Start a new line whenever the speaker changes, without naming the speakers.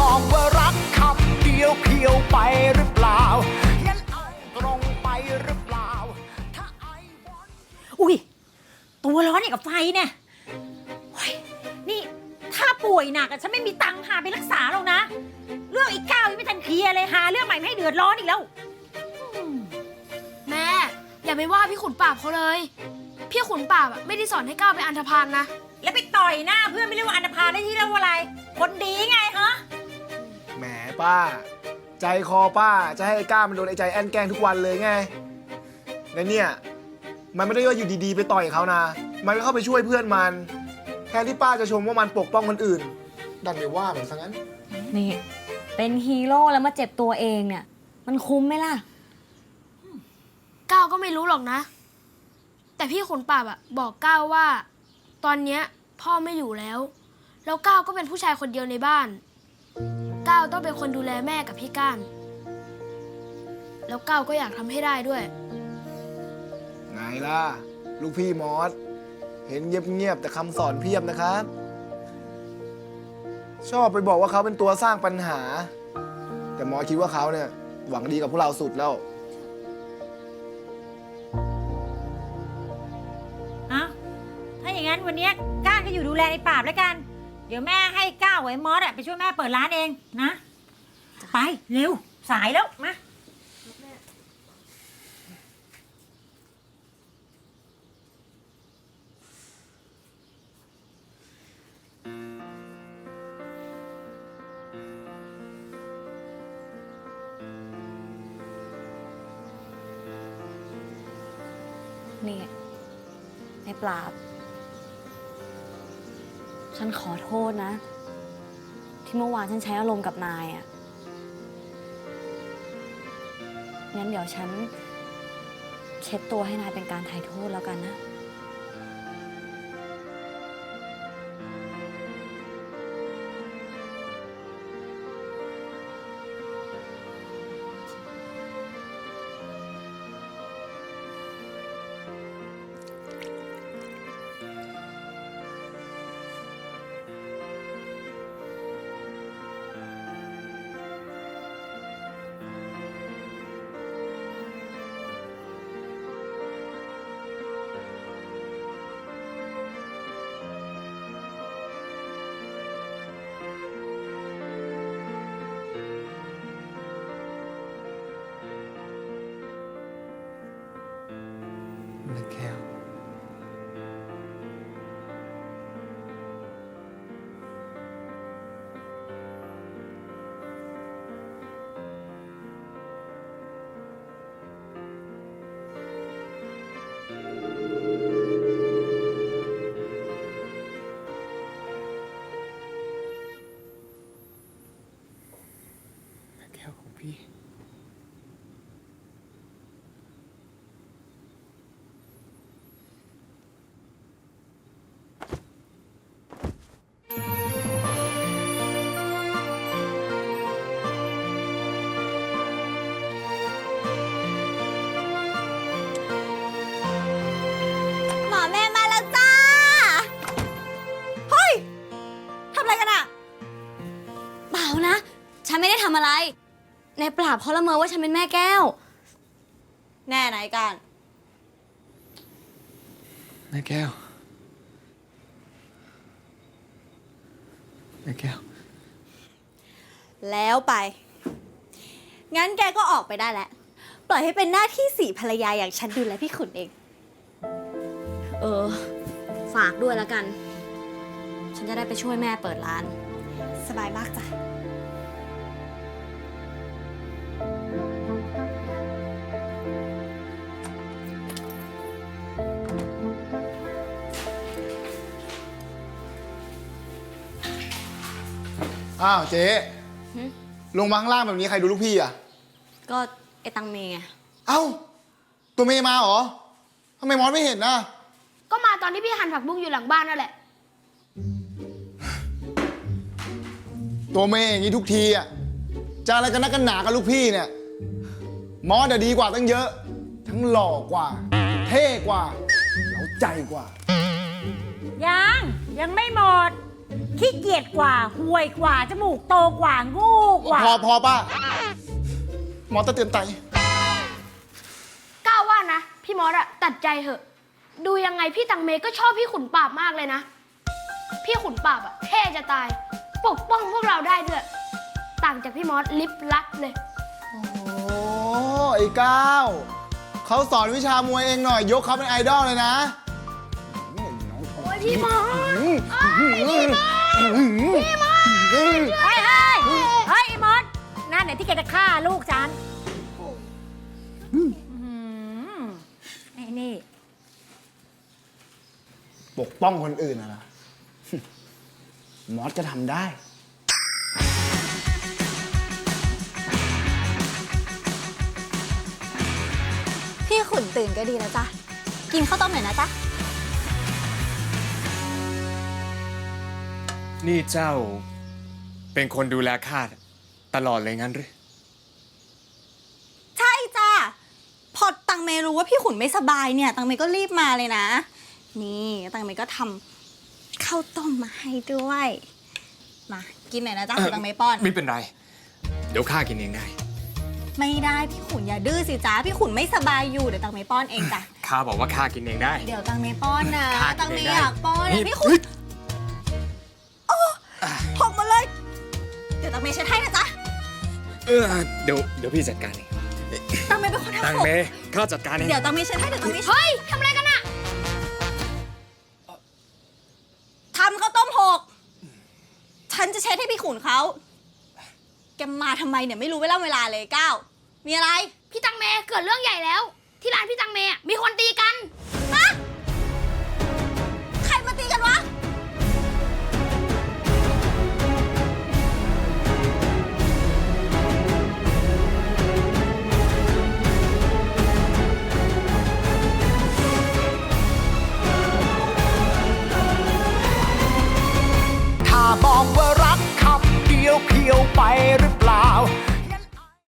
บอกว่ารักคำเดียวเพียวไปหรือเปล่างั้นไอ้ตรงไปหรือเปล่า ถ้าไอ้วัน
อุ้ย ตัวร้อนอย่างกับไฟเนี่ยโอ้ยนี่ถ้าป่วยหนักอะฉันไม่มีตังค์พาไปรักษาหรอกนะ เรื่องอีกก้าวยังไม่ทันเคลียร์เลยหาเรื่องใหม่ไม่ให้เดือดร้อนอีกแล้วอืม
แม่ อย่าไปว่าพี่ขุนปราบเขาเลย พี่ขุนปราบอะไม่ได้สอนให้ก้าวเป็นอันธพาลนะ
แล้วไปต่อยหน้าเพื่อนไม่เรียกว่าอันธพาลได้ที่เรียกว่าอะไร คนดีไงฮะ
แหม ป้า ใจคอป้าจะให้ไอ้ก้ามันโดนไอ้ใจแอนแกล้งทุกวันเลยไงและเนี่ย มันไม่ได้ว่าอยู่ดีๆ ไปต่อยเขานะ มันก็เข้าไปช่วยเพื่อนมัน แทนที่ป้าจะชมว่ามันปกป้องคนอื่น ดันไปว่ามันซะงั้น
นี่ เป็นฮีโร่แล้วมาเจ็บตัวเองเนี่ย มันคุ้มไหมล่ะ
ก้าวก็ไม่รู้หรอกนะ แต่พี่ขุนปราบอะบอกก้าวว่า ตอนเนี้ยพ่อไม่อยู่แล้ว แล้วก้าวก็เป็นผู้ชายคนเดียวในบ้าน ก้าวต้องเป็นคนดูแลแม่กับพี่ก้าน แล้วก้าวก็อยากทำให้ได้ด้วย
ไงล่ะ ลูกพี่มอส เห็นเงียบๆแต่คำสอนเพียบนะครับ ชอบไปบอกว่าเขาเป็นตัวสร้างปัญหา แต่มอสคิดว่าเขาเนี่ย หวังดีกับพวกเราสุดแล้ว
อะถ้าอย่างนั้นวันเนี้ยก้านก็อยู่ดูแลไอ้ปราบแล้วกัน เดี๋ยวแม่ให้ก้าวไว้มอสอะไปช่วยแม่เปิดร้านเองนะ ไปเร็วสายแล้วมา
นี่ในปราบ ฉันขอโทษนะ ที่เมื่อวานฉันใช้อารมณ์กับนายอะ่ะ งั้นเดี๋ยวฉัน เช็ดตัวให้นายเป็นการไถ่โทษแล้วกันนะ
นะแก้วน
ในปราบเขาละเมอว่าฉันเป็นแม่แก้ว แน่ไหนกัน
แม่แก้ว แม่แก้ว
แล้วไป งั้นแกก็ออกไปได้แล้ว ปล่อยให้เป็นหน้าที่สี่ภรรยาอย่างฉันดูแลพี่ขุนเอง
เออ ฝากด้วยแล้วกัน ฉันจะได้ไปช่วยแม่เปิดร้าน
สบายมากจ้ะ
อ้าวเจ๊
หึ
ลงมาข้างล่างแบบนี้ใครดูลูกพี่อะ
ก็ไอตังเมไง
เอ้า ตัวเมย์มาเหรอทำไมมอสไม่เห็นนะ
ก็มาตอนที่พี่หั่นผักบุ้งอยู่หลังบ้านนั่นแหละ
ตัวเมย์อย่างนี้ทุกทีอะจะอะไรกันนักกันหนากับลูกพี่เนี่ย มอสอะดีกว่าตั้งเยอะ ทั้งหล่อกว่า เท่กว่าเล้าใจกว่า
ยัง ยังไม่หมด ขี้เกียจกว่าห่วยกว่า จมูกโตกว่าโงูกว่า
พอพอป้าหมอตะเตือนไต
ก้าวว่านะ พี่มอสอะตัดใจเถอะ ดูยังไงพี่ตังเมก็ชอบพี่ขุนปราบมากเลยนะ พี่ขุนปราบอะเท่จะตาย ปกป้องพวกเราได้ด้วย ต่างจากพี่มอสลิบลับเลย
โอ้ไอ้ก้าวเขาสอนวิชามวยเองหน่อย ยกเขาเป็นไอดอลเลยนะ
โอ้ยพี่มอส
เฮ้ยเฮ้ยเฮ้ยไอ้มดนั่นไหนที่แกจะฆ่าลูกฉันอื้อหือไอ้นี่
ปกป้องคนอื่นนะ มอสก็ทำได้
พี่ขุนตื่นก็ดีแล้วจ้ะกินข้าวต้มหน่อยนะจ๊ะ
นี่เจ้าเป็นคนดูแลข้าตลอดเลยงั้นหรือ
ใช่จ้ะ พอตังเมรู้ว่าพี่ขุนไม่สบายเนี่ย ตังเมก็รีบมาเลยนะ นี่ตังเมก็ทำข้าวต้มมาให้ด้วย มากินหน่อยนะจ๊ะ
เอ่อ
ตังเมป้อน
ไม่เป็นไร เดี๋ยวข้ากินเองได้
ไม่ได้พี่ขุนอย่าดื้อสิจ้าพี่ขุนไม่สบายอยู่เดี๋ยวตังเมป้อนเองจ้ะ
ข้าบอกว่าข้ากินเองได้
เดี๋ยวตังเมป้อนนะ
ข้า
ตัง
กิน
เม
เองได้
อยากป้อน
นี่
พี่ขุนโอ้หกมาเลย เดี๋ยวตังเมเช็ดให้นะจ๊ะ
เออเดี๋ยวเดี๋ยวพี่จัดการเอง
ตังเมเป็นคน
ตัง
ทำหก
เมข้าจัดการเอง
เดี๋ยวตังเมเช็ดให้เดี๋ยวตังเมเช็ด
เฮ้ยทำอะไรกันอะ
ทำข้าวต้มหก ฉันจะเช็ดให้พี่ขุนเขา แกมาทำไมเนี่ยไม่รู้เวลาเวลาเลยก้าว มีอะไร
พี่ตังเมเกิดเรื่องใหญ่แล้ว